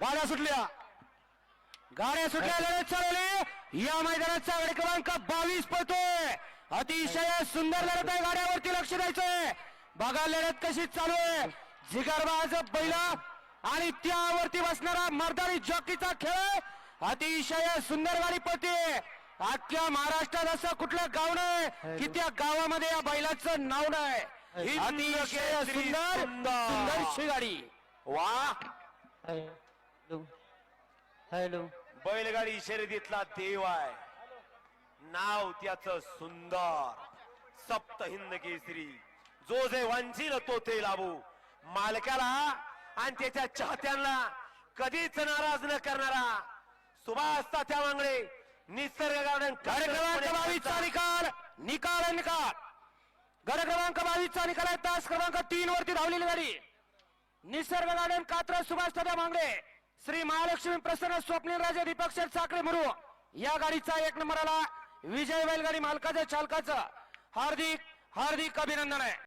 गाड्या सुटल्या. गाड्या सुटल्या लढत चालवली. या मैदानाचा गडी क्रमांक बावीस पळतोय. अतिशय सुंदर लढत आहे गाड्यावरती लक्ष द्यायचंय. बघा लढत कशी चालू आहे. जिगरबाज बैला आणि त्यावरती बसणारा मर्दानी जॉकीचा खेळ अतिशय सुंदर गाडी पळते अख्ख्या महाराष्ट्रात असं कुठलं गाव नाही की त्या गावामध्ये या बैलाचं नाव नाही. अतिशय सुंदर. सुंदरशी गाडी. वा. हॅलो. हॅलो. बैलगाडी शर्यतीतला देव आहे. नाव त्याच सुंदर. सप्त हिंद केसरी. जो जे वांचील तो ते लाभू. मालकाला आणि त्याच्या चाहत्यांना कधीच नाराज न करणारा सुभाष तात्या मांगडे निसर्ग गार्डन गड क्रमांक बावीसचा निकाल निकाल निकाल. गड क्रमांक बावीसचा निकाल आहे. तास क्रमांक तीन वरती धावलेली गाडी. निसर्ग गार्डन कात्र सुभाष दादा मांगडे श्री महालक्ष्मी प्रसन्न स्वप्नील राजे दीपक शेठ साखरे मुरू या गाडीचा एक नंबरला विजय बैलगाडी मालकाचं चालकाचं हार्दिक हार्दिक अभिनंदन आहे.